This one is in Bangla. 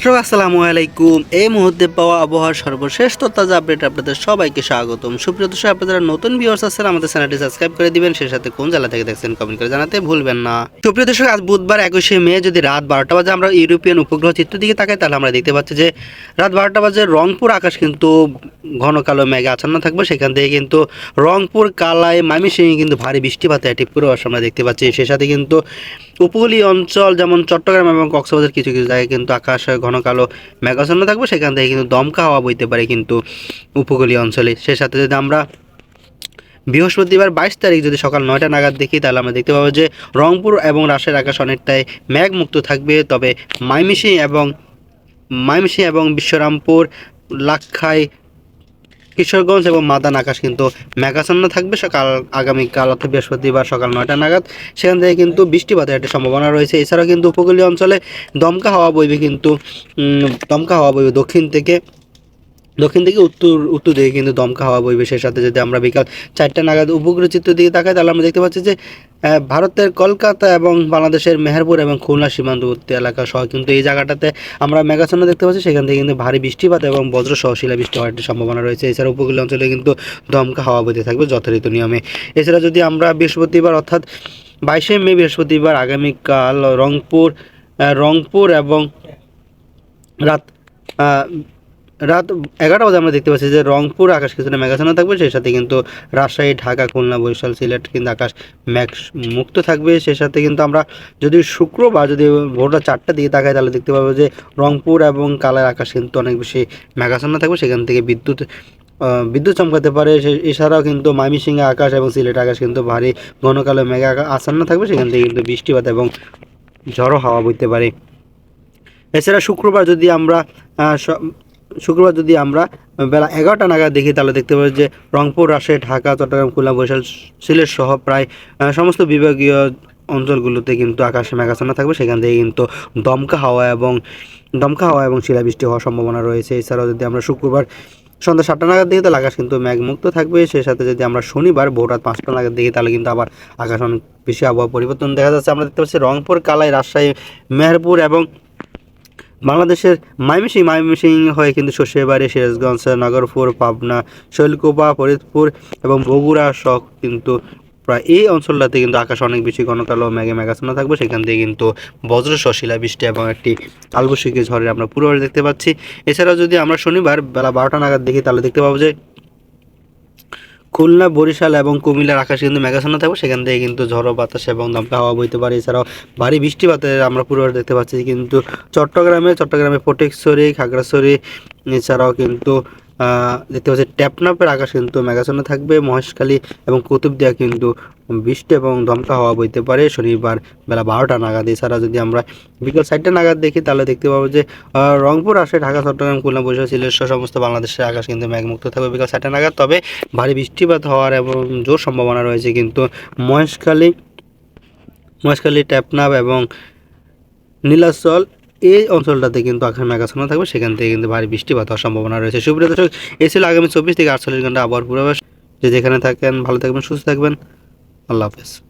দর্শক, আসসালামু আলাইকুম। এই মুহূর্তে পাওয়া আবহাওয়ার সর্বশেষ তাজা আপডেট আপনাদের সবাইকে স্বাগতম। সুপ্রিয় দর্শক, আপনারা নতুন ভিউয়ার্স আছেন, আমাদের চ্যানেলটি সাবস্ক্রাইব করে দিবেন, সেই সাথে কোন জেলা থেকে দেখছেন কমেন্ট করে জানাতে ভুলবেন না। সুপ্রিয় দর্শক, আজ বুধবার, একুশে মে, যদি রাত বারোটা বাজে আমরা ইউরোপিয়ান উপগ্রহ চিত্র দিকে তাকাই, তাহলে আমরা দেখতে পাচ্ছি যে রাত বারোটা বাজে রংপুর আকাশ কিন্তু ঘন কালো মেঘে আচ্ছন্ন থাকবে। সেখান থেকে কিন্তু রংপুর, কালাই মামিসিংহে কিন্তু ভারী বৃষ্টিপাতে একটি পূর্বাভাস আমরা দেখতে পাচ্ছি। সেই সাথে কিন্তু উপকূলীয় অঞ্চল, যেমন চট্টগ্রাম এবং কক্সবাজার কিছু কিছু জায়গায় কিন্তু আকাশ ঘন কালো মেঘাচ্ছন্ন থাকবে, সেখান থেকে কিন্তু দমকা হাওয়া বইতে পারে কিন্তু উপকূলীয় অঞ্চলে। সে সাথে যদি আমরা বৃহস্পতিবার বাইশ তারিখ যদি সকাল নয়টা নাগাদ দেখি, তাহলে আমরা দেখতে পাবো যে রংপুর এবং রাজশাহীর আকাশ অনেকটাই মেঘমুক্ত থাকবে। তবে মাইমিসিং এবং মাইমিসিং এবং বিশ্বরামপুর, লাক্ষাই কিশোরগঞ্জ এবং মাদান আকাশ কিন্তু মেঘাচ্ছন্ন থাকবে। সকাল, আগামীকাল অর্থাৎ বৃহস্পতিবার সকাল নয়টা নাগাদ। সেখান থেকে কিন্তু বৃষ্টিপাতের একটা সম্ভাবনা রয়েছে। এছাড়াও কিন্তু উপকূলীয় অঞ্চলে দমকা হাওয়া বইবে কিন্তু দমকা হাওয়া বইবে দক্ষিণ থেকে দক্ষিণ থেকে উত্তর উত্তর দিকে কিন্তু দমকা হাওয়া বইবে। সেই সাথে যদি আমরা বিকাল চারটা নাগাদ উপগ্রহ চিত্র দিকে তাকাই, তাহলে আমরা দেখতে পাচ্ছি যে ভারতের কলকাতা এবং বাংলাদেশের মেহেরপুর এবং খুলনা সীমান্তবর্তী এলাকা সহ কিন্তু এই জায়গাটাতে আমরা মেঘাচ্ছন্ন দেখতে পাচ্ছি। সেখান থেকে কিন্তু ভারী বৃষ্টিপাত এবং বজ্র সহ শিলাবৃষ্টি হওয়ার একটি সম্ভাবনা রয়েছে। এছাড়া উপকূলীয় অঞ্চলে কিন্তু দমকা হাওয়া বইতে থাকবে যথারীত নিয়মে। এছাড়া যদি আমরা বৃহস্পতিবার অর্থাৎ বাইশে মে বৃহস্পতিবার আগামীকাল রংপুর রংপুর এবং রাত রাত এগারোটা বাজে আমরা দেখতে পাচ্ছি যে রংপুর আকাশ কিছুটা মেঘাচ্ছন্ন থাকবে, সেই সাথে কিন্তু রাজশাহী, ঢাকা, খুলনা, বরিশাল, সিলেট কিন্তু আকাশ মেঘ মুক্ত থাকবে। সেই সাথে কিন্তু আমরা যদি শুক্রবার যদি ভোরটা চারটা দিকে তাকাই, তাহলে দেখতে পাবো যে রংপুর এবং কালার আকাশ কিন্তু অনেক বেশি মেঘাচ্ছন্ন থাকবে। সেখান থেকে বিদ্যুৎ বিদ্যুৎ চমকাতে পারে। সে- এছাড়াও কিন্তু মাইমিসিংহে আকাশ এবং সিলেট আকাশ কিন্তু ভারী ঘন কালো মেঘা আচ্ছন্ন থাকবে। সেখান থেকে কিন্তু বৃষ্টিপাত এবং ঝড়ো হাওয়া বইতে পারে। এছাড়া শুক্রবার যদি আমরা শুক্রবার যদি আমরা বেলা এগারোটা নাগাদ দেখি, তাহলে দেখতে পাবো যে রংপুর, রাজশাহী, ঢাকা, চট্টগ্রাম, খুলনা, বরিশাল, সিলেট সহ প্রায় সমস্ত বিভাগীয় অঞ্চলগুলোতে কিন্তু আকাশে মেঘাচ্ছন্ন থাকবে। সেখান থেকে কিন্তু দমকা হাওয়া এবং, দমকা হাওয়া এবং শিলাবৃষ্টি হওয়ার সম্ভাবনা রয়েছে। এছাড়াও যদি আমরা শুক্রবার সন্ধ্যা সাতটা নাগাদ দেখি, তাহলে আকাশ কিন্তু মেঘমুক্ত থাকবে। সেই সাথে যদি আমরা শনিবার ভোর রাত পাঁচটা নাগাদ দেখি, তাহলে কিন্তু আবার আকাশ অনেক বেশি আবহাওয়া পরিবর্তন দেখা যাচ্ছে। আমরা দেখতে পাচ্ছি রংপুর, কালাই, রাজশাহী, মেহেরপুর এবং বাংলাদেশের মাইমিসিং মাইমিসিং হয়ে কিন্তু শস্যবাড়ি, সিরাজগঞ্জ, নাগরপুর, পাবনা, শৈলকুপা, ফরিদপুর এবং বগুড়া শখ কিন্তু প্রায় এই অঞ্চলটাতে কিন্তু আকাশ অনেক বেশি ঘন কালো মেঘে মেঘাচ্ছন্ন থাকবে। সেখান থেকে কিন্তু বজ্র শশিলা শিলাবৃষ্টি এবং একটি কালবৈশাখী ঝড়ের আমরা পুরোভাবে দেখতে পাচ্ছি। এছাড়াও যদি আমরা শনিবার বেলা বারোটা নাগাদ দেখি, তাহলে দেখতে পাবো যে খুলনা, বরিশাল এবং কুমিল্লার আকাশে কিন্তু মেঘাচ্ছন্ন থাকবে। সেখান থেকে কিন্তু ঝড়ো বাতাস এবং দমকা হাওয়া বইতে পারে এছাড়াও ভারী বৃষ্টিপাতের আমরা পূর্বাভাস দেখতে পাচ্ছি কিন্তু চট্টগ্রামে চট্টগ্রামে ফটিকছড়ি খাগড়াছড়ি, এছাড়াও কিন্তু দেখতে পাচ্ছি ট্যাপনাপের আকাশ কিন্তু মেঘাচ্ছন্ন থাকবে, মহেশখালী এবং কুতুবদিয়া কিন্তু বৃষ্টি এবং দমকা হাওয়া বইতে পারে। শনিবার বেলা বারোটা নাগাদ। এছাড়া যদি আমরা বিকেল চারটা নাগাদ দেখি, তাহলে দেখতে পাবো যে রংপুর আসে ঢাকা, চট্টগ্রাম, খুলনা, বরিশাল, সিলেট সমস্ত বাংলাদেশের আকাশ কিন্তু মেঘমুক্ত থাকবে বিকাল চারটা নাগাদ। তবে ভারী বৃষ্টিপাত হওয়ার এবং জোর সম্ভাবনা রয়েছে কিন্তু মহেশখালী মহেশখালী টেপনাব এবং নীলাচল এই অঞ্চলটাতে কিন্তু আখের মেঘাচ্ছন্ন থাকবে, সেখান থেকে কিন্তু ভারী বৃষ্টিপাত হওয়ার সম্ভাবনা রয়েছে। সুপ্রিয় দর্শক এ ছিল আগামী চব্বিশ থেকে আটচল্লিশ ঘণ্টা আবহাওয়ার পূর্বাভাস। যে যেখানে থাকেন, ভালো থাকবেন, সুস্থ থাকবেন। আল্লাহ হাফেজ।